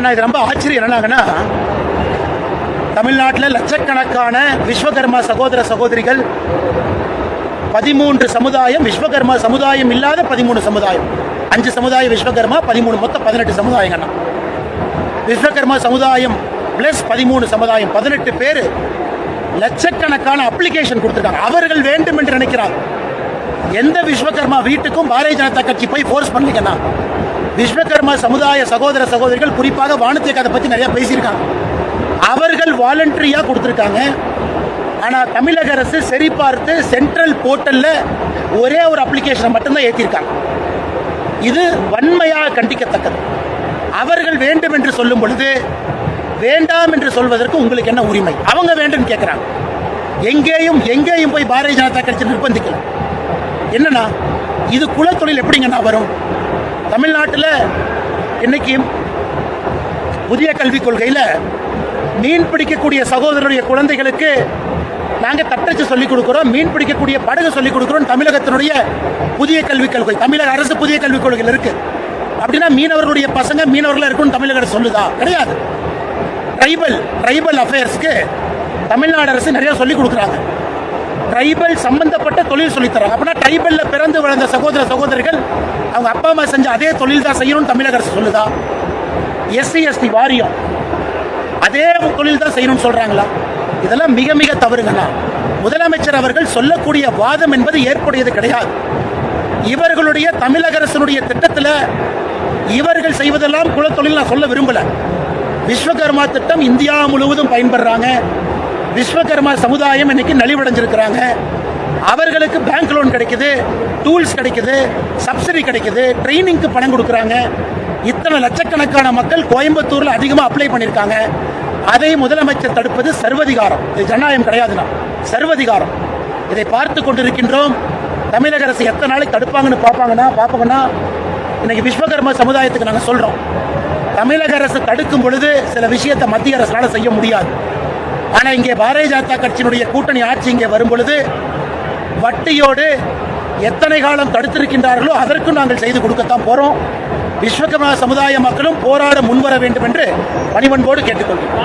ஆனால் இது ரொம்ப ஆச்சரியம். என்னன்னாங்கன்னா தமிழ்நாட்டில் லட்சக்கணக்கான விஸ்வகர்மா சகோதர சகோதரிகள் பதிமூன்று சமுதாயம் விஸ்வகர்மா சமுதாயம் இல்லாத பதிமூணு சமுதாயம். அஞ்சு சமுதாய விஸ்வகர்மா பதிமூணு மொத்தம் பதினெட்டு சமுதாயங்கண்ணா விஸ்வகர்மா சமுதாயம் பிளஸ் பதிமூணு சமுதாயம் பதினெட்டு பேர் லட்சக்கணக்கான அப்ளிகேஷன் கொடுத்துருக்காங்க. அவர்கள் வேண்டும் என்று நினைக்கிறார். எந்த விஸ்வகர்மா வீட்டுக்கும் பாரதிய ஜனதா கட்சி போய் ஃபோர்ஸ் பண்ணலீங்கன்னா விஸ்வகர்மா சமுதாய சகோதர சகோதரிகள் குறிப்பாக வானத்தை அதை பற்றி நிறையா பேசியிருக்காங்க. அவர்கள் வாலண்டரியாக கொடுத்துருக்காங்க. ஆனால் தமிழக அரசு சரி பார்த்து சென்ட்ரல் போர்ட்டலில் ஒரே ஒரு அப்ளிகேஷனை மட்டும்தான் ஏற்றிருக்காங்க இது வன்மையாக கண்டிக்கத்தக்கது. அவர்கள் வேண்டும் என்று சொல்லும் பொழுது வேண்டாம் என்று சொல்வதற்கு உங்களுக்கு என்ன உரிமை? அவங்க வேண்டும் கேட்குறாங்க எங்கேயும் எங்கேயும் போய் பாரதிய ஜனதா கட்சி நிர்பந்திக்கல. என்னன்னா இது குலத்தொழில் எப்படிங்கண்ணா வரும்? தமிழ்நாட்டில் இன்னைக்கு புதிய கல்விக் கொள்கையில் மீன் பிடிக்கக்கூடிய சகோதரருடைய குழந்தைகளுக்கு நாங்கள் தட்டச்சு சொல்லிக் கொடுக்குறோம். மீன் பிடிக்கக்கூடிய படகு சொல்லிக் கொடுக்குறோம். தமிழகத்தினுடைய புதிய கல்விக் கொள்கை தமிழக அரசு புதிய கல்விக் கொள்கையில் இருக்கு. அப்படின்னா மீனவர்களுடைய பசங்க மீனவர்களாக இருக்கும்னு தமிழக அரசு சொல்லுதா? கிடையாது. ட்ரைபல் ட்ரைபல் அஃபேர்ஸ்க்கு தமிழ்நாடு அரசு நிறைய சொல்லிக் கொடுக்குறாங்க. ட்ரைபல் சம்பந்தப்பட்ட தொழில் சொல்லித்தரேன் அப்படின்னா ட்ரைபலில் பிறந்து வளர்ந்த சகோதர சகோதரிகள் அவங்க அப்பா அம்மா செஞ்ச அதே தொழில் தான் செய்யணும்னு தமிழக அரசு சொல்லுதா? எஸ்சி எஸ்டி வாரியம். அதே தொழில் தான் செய்யணும்னு சொல்கிறாங்களா இதெல்லாம் மிக மிக தவறுங்கண்ணா முதலமைச்சர் அவர்கள் சொல்லக்கூடிய வாதம் என்பது ஏற்புடையது கிடையாது. இவர்களுடைய தமிழக அரசினுடைய திட்டத்தில் இவர்கள் செய்வதெல்லாம் குலத்தொழில் நான் சொல்ல விரும்பலை. விஸ்வகர்மா திட்டம் இந்தியா முழுவதும் பயன்படுறாங்க விஸ்வகர்மா சமுதாயம் இன்னைக்கு நலிவடைஞ்சிருக்கிறாங்க. அவர்களுக்கு பேங்க் லோன் கிடைக்குது டூல்ஸ் கிடைக்குது சப்சிடி கிடைக்குது ட்ரைனிங்க்கு பணம் கொடுக்குறாங்க. இத்தனை லட்சக்கணக்கான மக்கள் கோயம்புத்தூரில் அதிகமாக அப்ளை பண்ணியிருக்காங்க. அதை முதலமைச்சர் தடுப்பது சர்வதிகாரம். இது ஜனநாயகம் கிடையாதுண்ணா. சர்வதிகாரம். இதை பார்த்து கொண்டிருக்கின்றோம். தமிழக அரசு எத்தனை நாளைக்கு தடுப்பாங்கன்னு பார்ப்பாங்கன்னா பார்ப்பாங்கன்னா இன்னைக்கு விஸ்வகர்மா சமுதாயத்துக்கு நாங்கள் சொல்கிறோம் தமிழக அரசு தடுக்கும் பொழுது சில விஷயத்தை மத்திய அரசால செய்ய முடியாது. ஆனா இங்கே பாரதிய ஜனதா கட்சியினுடைய கூட்டணி ஆட்சி இங்கே வரும் பொழுது வட்டியோடு எத்தனை காலம் தடுத்திருக்கின்றார்களோ அதற்கும் நாங்கள் செய்து கொடுக்கத்தான் போறோம். விஸ்வகர்மா சமுதாய மக்களும் போராட முன்வர வேண்டும் என்று பணிவன்போடு கேட்டுக்கொள்கிறோம்.